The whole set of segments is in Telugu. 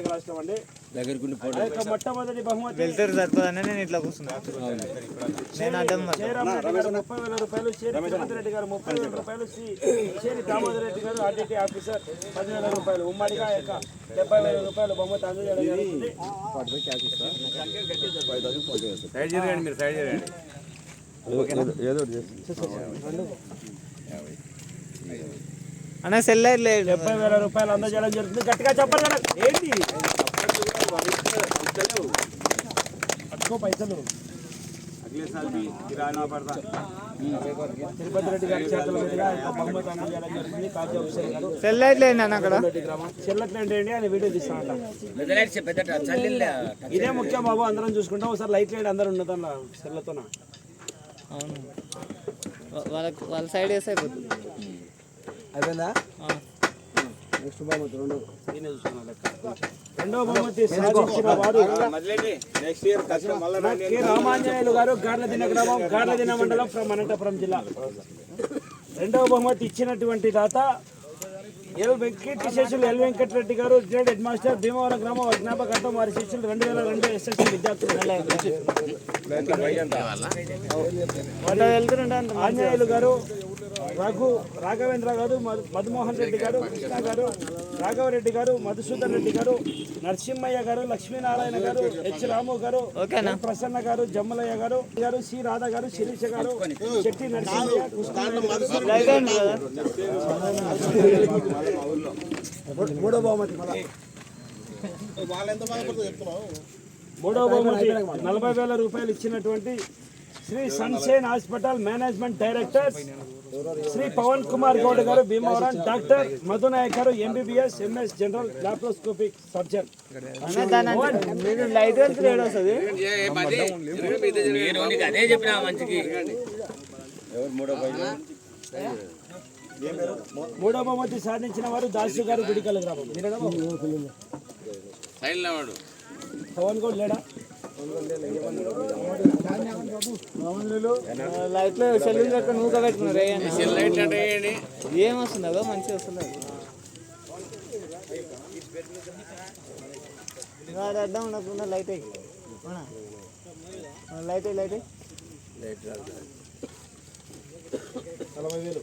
కర్ణాటక రాష్ట్రం అండి మొట్టమొదటి బహుమతి వెళ్తారు సరిపోదని నేను ఇట్లా ముప్పై వేల రూపాయలు చేరి తిరుపతి రెడ్డి గారు ముప్పై వేల రూపాయలు శ్రీ చేరి దామోదర్ రెడ్డి గారు ఆర్టీటీ ఆఫీసర్ పదివేల రూపాయలు. ఉమ్మడిగా యొక్క డెబ్బై వేల రూపాయలు బహుమతి అందజేయడం జరుగుతుంది. సైడ్ అన్న సెల్ లేదు. డెబ్బై వేల రూపాయలు అందజేయడం జరుగుతుంది. గట్టిగా చెప్పండి కదా. ఏంటి? పట్టుకో పైసలు. తిరుపతి రెడ్డి గారి చేతుల మీదుగా ఈ యొక్క బహుమతి అందజేయడం జరుగుతుంది. కాజీ హుస్సేన్ గారు. సెల్ లైట్ లేదు అన్న అక్కడ? ఆయన వీడియో తీస్తానంట. ఇదే ముఖ్యం బాబు అందరం చూసుకుంటాం. ఒకసారి లైట్ లైట్ అందరూ ఉన్నదన్న సెల్లతోన? అవును. వాళ్ళ సైడ్ అయిపోతుంది అయిపోయిందా. నెక్స్ట్ బహుమతి రెండో. నేనే చూసుకున్నా లెక్క. రెండో బహుమతి సాధించిన వారు నెక్స్ట్ ఇయర్ కష్టం మళ్ళీ కె రామాంజనేయులు గారు గార్లదిన గ్రామం గార్లదిన మండలం ఫ్రమ్ అనంతపురం జిల్లా. రెండవ బహుమతి ఇచ్చినటువంటి దాత ఎల్ వెంకట శిష్యులు ఎల్ వెంకటరెడ్డి గారు రిటైర్డ్ హెడ్ మాస్టర్ భీమవరం గ్రామం జ్ఞాపకార్థం వారి శిష్యులు రెండు వేల రెండు ఎస్ఎస్సీ విద్యార్థులు ఆంజనేయులు గారు రఘు రాఘవేంద్ర గారు మధు- మధుమోహన్ రెడ్డి గారు కృష్ణ గారు రాఘవరెడ్డి గారు మధుసూదన్ రెడ్డి గారు నరసింహయ్య గారు లక్ష్మీనారాయణ గారు హెచ్ రాము గారు ప్రసన్న గారు జమ్మలయ్య గారు గారు సి రాధ గారు శిరీష గారు చెట్టి నరసింహయ్య మూడో బహుమతి మూడో బహుమతి నలభై వేల రూపాయలు ఇచ్చినటువంటి Shri sunshine hospital management director Shri Pavan Kumar Goud garu Bhimavaram doctor Madhunayak garu MBBS MS general laparoscopic surgeon మూడో బహుమతి సాధించిన వారు దాసు గారు గుడికల గ్రామం. పవన్ గౌడ్ లేడా? లైట్లో లో లెక్క నువ్వు పెట్టుకున్నారు ఏ లైట్ అంటే ఏంటి ఏం వస్తుంది అదో మంచిగా వస్తుంది అడ్డం ఉండకుండా లైట్ అయ్యి లైట్ అయ్యి లైట్ లైట్ నలభై వేలు.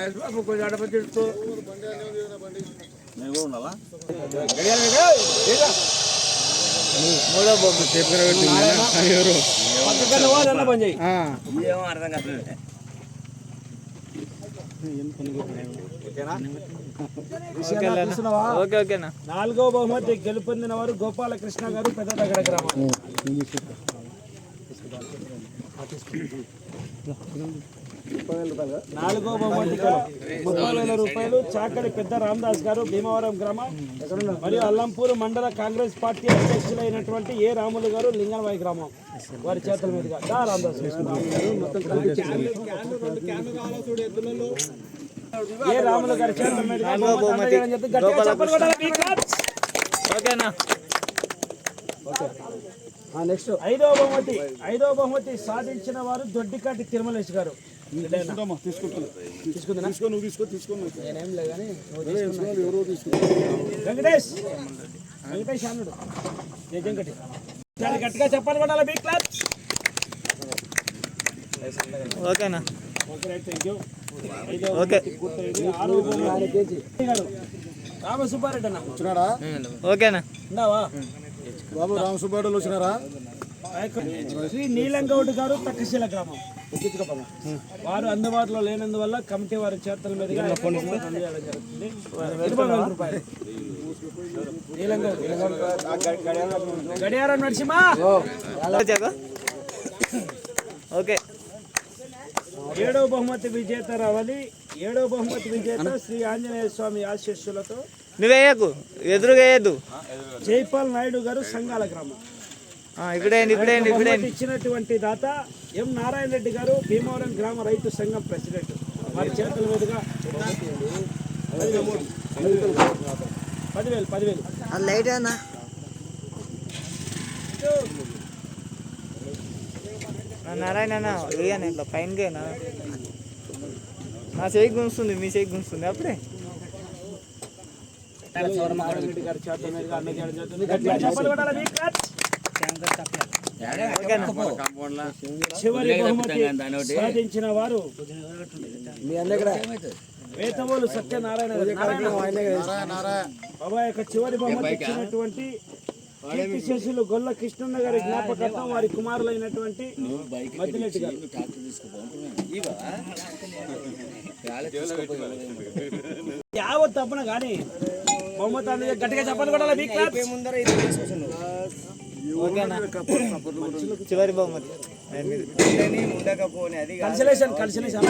మహేష్ బాబు కొంచెం మూడో ఏమో అర్థం కాదు నాలుగో బహుమతి గెలుపొందిన వారు గోపాలకృష్ణ గారు పెద్ద దగ్గర గ్రామం. నాలుగో బహుమతి ముప్పై వేల రూపాయలు చాకలి పెద్ద రామదాస్ గారు భీమవరం గ్రామం మరియు అల్లంపూర్ మండల కాంగ్రెస్ పార్టీ అధ్యక్షులైనటువంటి ఏ రాములు గారు లింగనవాయి గ్రామం వారి చేతుల మీదుగా. దా రామదాస్ ఏ రాములు గారి చేతుల మీదుగా. ఓకేనా? నెక్స్ట్. ఐదో బహుమతి ఐదో బహుమతి సాధించిన వారు దొడ్డికాటి తిరుమలేష్ గారు. తీసుకుందా నేనేం లేదు కానీ నువ్వు తీసుకున్నా. వెంకటేష్! వెంకటేష్ అన్నుడు. నిజంకటి చాలా గట్టిగా చెప్పాలి ఓకేనా? ఓకే థ్యాంక్ యూ రామసుబ్బారెడ్డి అన్న. వచ్చినారా ఓకేనా? ఉన్నావా? బాబు రామసుబ్బారెడ్డి వచ్చినారా? శ్రీ నీలంగౌడ్ గారు తక్కశీల గ్రామం. వారు అందుబాటులో లేనందువల్ల కమిటీ వారి చేతుల మీదుగా నీలంగౌడ్ గడియారం వచ్చాక ఓకే. ఏడవ బహుమతి విజేత రవలి. ఏడవ బహుమతి విజేత శ్రీ ఆంజనేయ స్వామి ఆశీస్సులతో నువ్వేయకు ఎదురుగా జైపాల్ నాయుడు గారు సంఘాల గ్రామం. ఇచ్చినటువంటి దాత ఎం నారాయణ రెడ్డి గారు భీమవరం గ్రామ రైతు సంఘం ప్రెసిడెంట్. వారి చేతుల మీదుగా పదివేలు పదివేలు. లైట్ అన్నా? నారాయణ అన్న వేయను ఇట్లా పైనకేనా నా చేయి గుంస్తుంది మీ చేయి గుంస్తుంది అప్పుడే. నారాయణ రెడ్డి గారి చేతుల మీదుగా అన్న చేయడం జరుగుతుంది. చివరి బహుమతి సాధించిన వారు వేతవోలు సత్యనారాయణ బాబా యొక్క చివరి బహుమతి ఇచ్చినటువంటి కీర్తి శేషులు గొల్ల కృష్ణన్న గారి జ్ఞాపకార్థం వారి కుమారులైనటువంటి గారు. యావత్ తప్పున కానీ బహుమతి గట్టిగా చెప్పాలి కూడా. ఓకేనా? చివరి బహుమతి. Consolation consolation.